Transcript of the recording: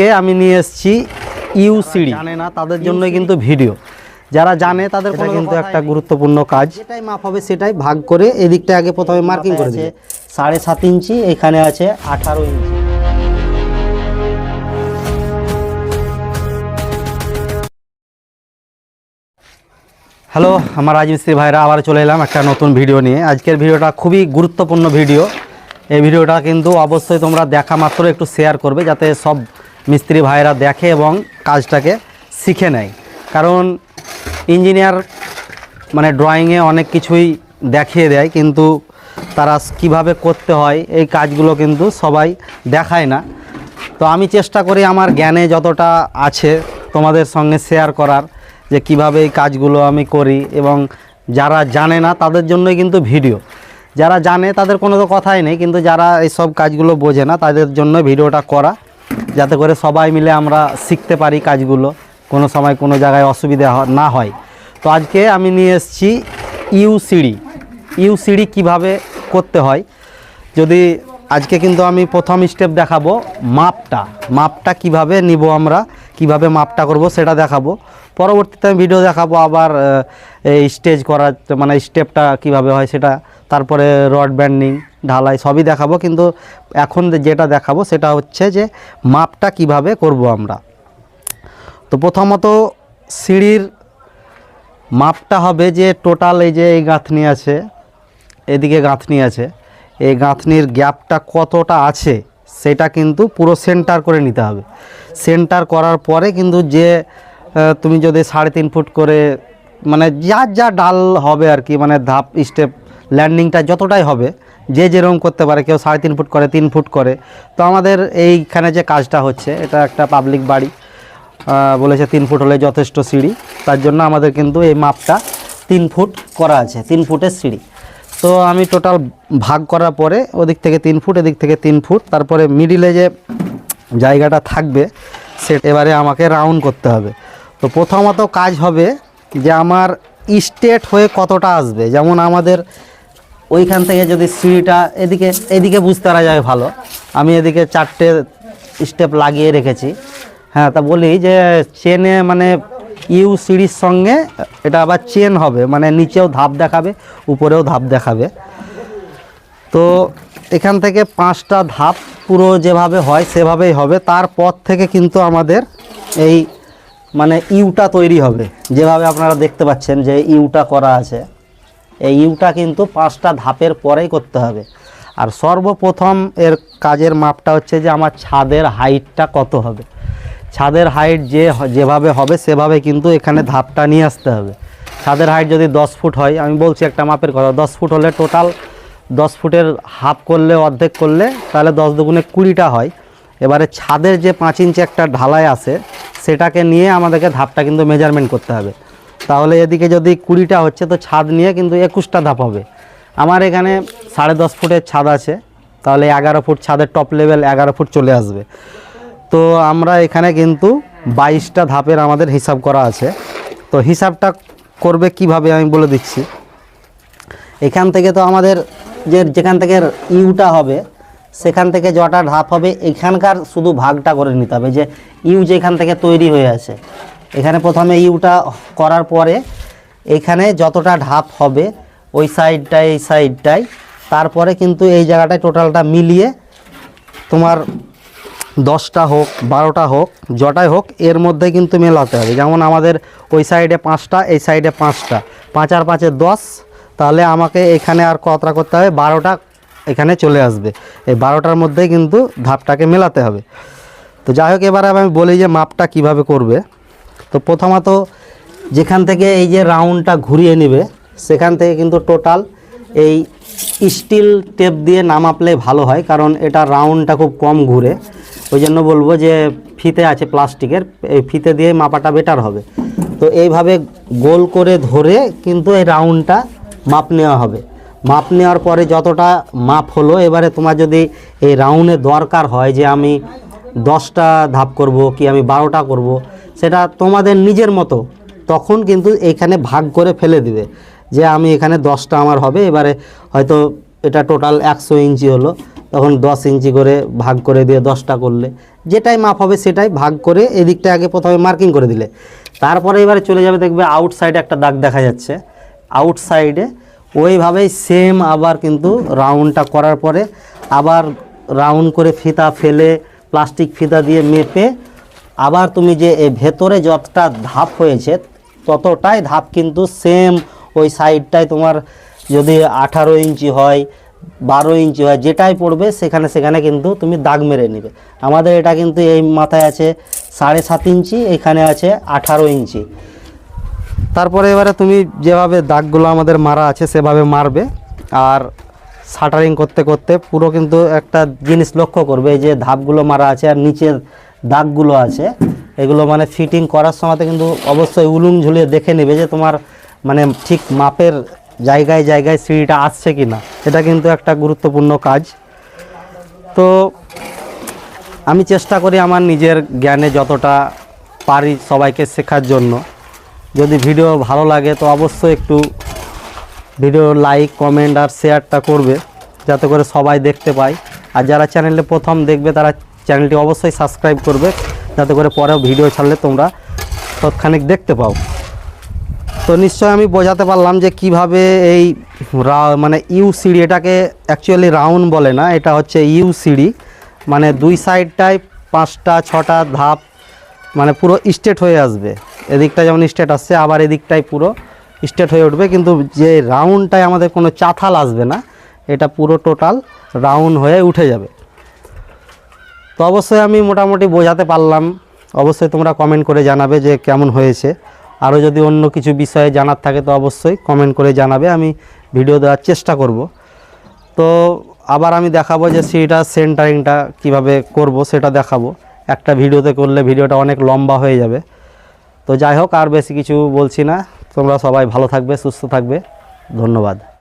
আজকে আমি নিয়ে এসেছি ইউসিডি। জানে না তাদের জন্য কিন্তু ভিডিও। যারা জানে তাদের কোনো কিন্তু একটা গুরুত্বপূর্ণ কাজ। যেটাই মাপ হবে সেটাই ভাগ করে এদিকটা আগে প্রথমে মার্কিং করে দিয়েছে সাড়ে সাত ইঞ্চি এখানে আছে আঠারো ইঞ্চি। হ্যালো আমার রাজমিস্ত্রি ভাইরা আবার চলে এলাম একটা নতুন ভিডিও নিয়ে। আজকের ভিডিওটা খুবই গুরুত্বপূর্ণ ভিডিও। এই ভিডিওটা কিন্তু অবশ্যই তোমরা দেখা মাত্র একটু শেয়ার করবে যাতে সব মিস্ত্রি ভাইরা দেখে এবং কাজটাকে শিখে নেয়। কারণ ইঞ্জিনিয়ার মানে ড্রয়িংয়ে অনেক কিছুই দেখিয়ে দেয়, কিন্তু তারা কীভাবে করতে হয়, এই কাজগুলো কিন্তু সবাই দেখায় না। তো আমি চেষ্টা করি আমার জ্ঞানে যতটা আছে তোমাদের সঙ্গে শেয়ার করার, যে কীভাবে এই কাজগুলো আমি করি এবং যারা জানে না তাদের জন্যই কিন্তু ভিডিও। যারা জানে তাদের কোনো তো কথাই নেই, কিন্তু যারা এই সব কাজগুলো বোঝে না তাদের জন্য ভিডিওটা করা যাতে করে সবাই মিলে আমরা শিখতে পারি কাজগুলো, কোনো সময় কোনো জায়গায় অসুবিধা না হয়। তো আজকে আমি নিয়ে এসেছি ইউসিডি ইউসিডি কীভাবে করতে হয়? যদি আজকে কিন্তু আমি প্রথম স্টেপ দেখাবো মাপটা। মাপটা কীভাবে নিব আমরা, কীভাবে মাপটা করব সেটা দেখাবো। পরবর্তীতে আমি ভিডিও দেখাবো আবার এই স্টেজ করার মানে স্টেপটা কীভাবে হয় সেটা, তারপরে রড ব্যান্ডিং ঢালাই সবই দেখাবো, কিন্তু এখন যেটা দেখাবো সেটা হচ্ছে যে মাপটা কীভাবে করব আমরা। তো প্রথমত সিঁড়ির মাপটা হবে যে টোটাল এই যে এই গাঁথনি আছে, এদিকে গাঁথনি আছে, এই গাঁথনির গ্যাপটা কতটা আছে সেটা কিন্তু পুরো সেন্টার করে নিতে হবে। সেন্টার করার পরে কিন্তু যে তুমি যদি সাড়ে তিন ফুট করে মানে যা যা ডাল হবে আর কি মানে ধাপ, স্টেপ, ল্যান্ডিংটা যতটাই হবে যে যেরকম করতে পারে, কেউ সাড়ে তিন ফুট করে, তিন ফুট করে। তো আমাদের এইখানে যে কাজটা হচ্ছে, এটা একটা পাবলিক বাড়ি। বলেছে তিন ফুট হলে যথেষ্ট সিঁড়ি। তার জন্য আমাদের কিন্তু এই মাপটা তিন ফুট করা আছে, তিন ফুটের সিঁড়ি। তো আমি টোটাল ভাগ করার পরে ওদিক থেকে তিন ফুট, এদিক থেকে তিন ফুট, তারপরে মিডিলে যে জায়গাটা থাকবে, সে এবারে আমাকে রাউন্ড করতে হবে। তো প্রথমত কাজ হবে যে আমার স্টেট হয়ে কতটা আসবে। যেমন আমাদের ওইখান থেকে যদি সিঁড়িটা এদিকে এদিকে বুঝতে পারা যায় ভালো। আমি এদিকে চারটে স্টেপ লাগিয়ে রেখেছি। হ্যাঁ তা বলি যে চেনে মানে ইউ সিঁড়ির সঙ্গে এটা আবার চেন হবে মানে নিচেও ধাপ দেখাবে, উপরেও ধাপ দেখাবে। তো এখান থেকে পাঁচটা ধাপ পুরো যেভাবে হয় সেভাবেই হবে। তারপর থেকে কিন্তু আমাদের এই মানে ইউটা তৈরি হবে। যেভাবে আপনারা দেখতে পাচ্ছেন যে ইউটা করা আছে। এই ইউটা কিন্তু পাঁচটা ধাপের পরেই করতে হবে। আর সর্বপ্রথম এর কাজের মাপটা হচ্ছে যে আমার ছাদের হাইটটা কত হবে। ছাদের হাইট যে যেভাবে হবে সেভাবে কিন্তু এখানে ধাপটা নিয়ে আসতে হবে। ছাদের হাইট যদি দশ ফুট হয়, আমি বলছি একটা মাপের কথা, দশ ফুট হলে টোটাল দশ ফুটের হাফ করলে, অর্ধেক করলে, তাহলে দশ দুগুণে কুড়িটা হয়। এবারে ছাদের যে পাঁচ ইঞ্চি একটা ঢালাই আছে, সেটাকে নিয়ে আমাদেরকে ধাপটা কিন্তু মেজারমেন্ট করতে হবে। তাহলে এদিকে যদি কুড়িটা হচ্ছে তো ছাদ নিয়ে কিন্তু একুশটা ধাপ হবে। আমার এখানে সাড়ে দশ ফুটের ছাদ আছে, তাহলে এগারো ফুট ছাদের টপ লেভেল এগারো ফুট চলে আসবে। তো আমরা এখানে কিন্তু বাইশটা ধাপের আমাদের হিসাব করা আছে। তো হিসাবটা করবে কীভাবে আমি বলে দিচ্ছি। এখান থেকে তো আমাদের যে যেখান থেকে ইউটা হবে, সেখান থেকে যটা ধাপ হবে, এখানকার শুধু ভাগটা করে নিতে হবে যে ইউ যেখান থেকে তৈরি হয়ে আছে। এখানে প্রথমে ইউটা করার পরে এখানে যতটা ধাপ হবে, ওই সাইডটায় এই সাইডটায় তারপরে কিন্তু এই জায়গাটায় টোটালটা মিলিয়ে তোমার দশটা হোক, বারোটা হোক জটাই হোক, এর মধ্যে কিন্তু মেলাতে হবে। যেমন আমাদের ওই সাইডে পাঁচটা, এই সাইডে পাঁচটা। পাঁচ আর পাঁচে দশ, তাহলে আমাকে এখানে আর কতটা করতে হবে? বারোটা এখানে চলে আসবে। এই বারোটার মধ্যেই কিন্তু ধাপটাকে মেলাতে হবে। তো যাই হোক, এবারে আমি বলি যে মাপটা কীভাবে করবে। তো প্রথমত যেখান থেকে এই যে রাউন্ডটা ঘুরিয়ে নেবে, সেখান থেকে কিন্তু টোটাল এই স্টিল টেপ দিয়ে নামাপলে ভালো হয়, কারণ এটা রাউন্ডটা খুব কম ঘুরে। ওই জন্য বলব যে ফিতে আছে প্লাস্টিকের, এই ফিতে দিয়ে মাপাটা বেটার হবে। তো এইভাবে গোল করে ধরে কিন্তু এই রাউন্ডটা মাপ নেওয়া হবে। মাপ নেওয়ার পরে যতটা মাপ হলো, এবারে তোমার যদি এই রাউন্ডে দরকার হয় যে আমি দশটা ধাপ করব, কি আমি বারোটা করব সেটা তোমাদের নিজের মতো। তখন কিন্তু এখানে ভাগ করে ফেলে দিবে। যে আমি এখানে দশটা আমার হবে, এবারে হয়তো এটা টোটাল একশো ইঞ্চি হলো। তখন দশ ইঞ্চি করে ভাগ করে দিয়ে দশটা করলে। যেটাই মাপ হবে সেটাই ভাগ করে এদিকটা আগে প্রথমে মার্কিং করে দিলে। তারপরে এবারে চলে যাবে দেখবে আউট সাইডে একটা দাগ দেখা যাচ্ছে। আউট সাইডে ওইভাবেই সেম আবার কিন্তু রাউন্ডটা করার পরে আবার রাউন্ড করে ফিতা ফেলে প্লাস্টিক ফিতা দিয়ে মেপে আবার তুমি যে ভেতরে যতটা ধাপ হয়েছে, ততটাই ধাপ কিন্তু সেম ওই সাইডটাই তোমার যদি আঠারো ইঞ্চি হয়, বারো ইঞ্চি হয়, যেটাই পড়বে সেখানে সেখানে কিন্তু তুমি দাগ মেরে নেবে। আমাদের এটা কিন্তু এই মাথায় আছে সাড়ে সাত ইঞ্চি, এখানে আছে আঠারো ইঞ্চি। তারপরে এবারে তুমি যেভাবে দাগগুলো আমাদের মারা আছে সেভাবে মারবে। আর শাটারিং করতে করতে পুরো কিন্তু একটা জিনিস লক্ষ্য করবে যে ধাপগুলো মারা আছে আর নিচের দাগগুলো আছে, এগুলো মানে ফিটিং করার সময় কিন্তু অবশ্যই উলুম ঝুলিয়ে দেখে নেবে যে তোমার মানে ঠিক মাপের জায়গায় জায়গায় সিঁড়িটা আসছে কি না এটা কিন্তু একটা গুরুত্বপূর্ণ কাজ। তো আমি চেষ্টা করি আমার নিজের জ্ঞানে যতটা পারি সবাইকে শেখার জন্য। যদি ভিডিও ভালো লাগে তো অবশ্যই একটু ভিডিও লাইক কমেন্ট আর শেয়ারটা করবে, যাতে করে সবাই দেখতে পায়। আর যারা চ্যানেলে প্রথম দেখবে তারা চ্যানেলটি অবশ্যই সাবস্ক্রাইব করবে, যাতে করে পরেও ভিডিও ছাড়লে তোমরা তৎক্ষণিক দেখতে পাও। তো নিশ্চয় আমি বোঝাতে পারলাম যে কীভাবে এই মানে ইউ সিঁড়ি এটাকে অ্যাকচুয়ালি রাউন্ড বলে না, এটা হচ্ছে ইউ সিঁড়ি। মানে দুই সাইডটায় পাঁচটা, ছটা ধাপ মানে পুরো স্ট্রেট হয়ে আসবে। এদিকটা যেমন স্ট্রেট আসছে, আবার এদিকটাই পুরো স্ট্রেট হয়ে উঠবে। কিন্তু যে রাউন্ডটায় আমাদের কোনো চাথাল আসবে না, এটা পুরো টোটাল রাউন্ড হয়ে উঠে যাবে। তো অবশ্যই আমি মোটামুটি বোঝাতে পারলাম। অবশ্যই তোমরা কমেন্ট করে জানাবে যে কেমন হয়েছে। আরও যদি অন্য কিছু বিষয়ে জানার থাকে তো অবশ্যই কমেন্ট করে জানাবে। আমি ভিডিও দেওয়ার চেষ্টা করব। তো আবার আমি দেখাবো যে সেইটা সেন্টারিংটা কীভাবে করব, সেটা দেখাবো। একটা ভিডিওতে করলে ভিডিওটা অনেক লম্বা হয়ে যাবে। তো যাই হোক, আর বেশি কিছু বলছি না। তোমরা সবাই ভালো থাকবে, সুস্থ থাকবে। ধন্যবাদ।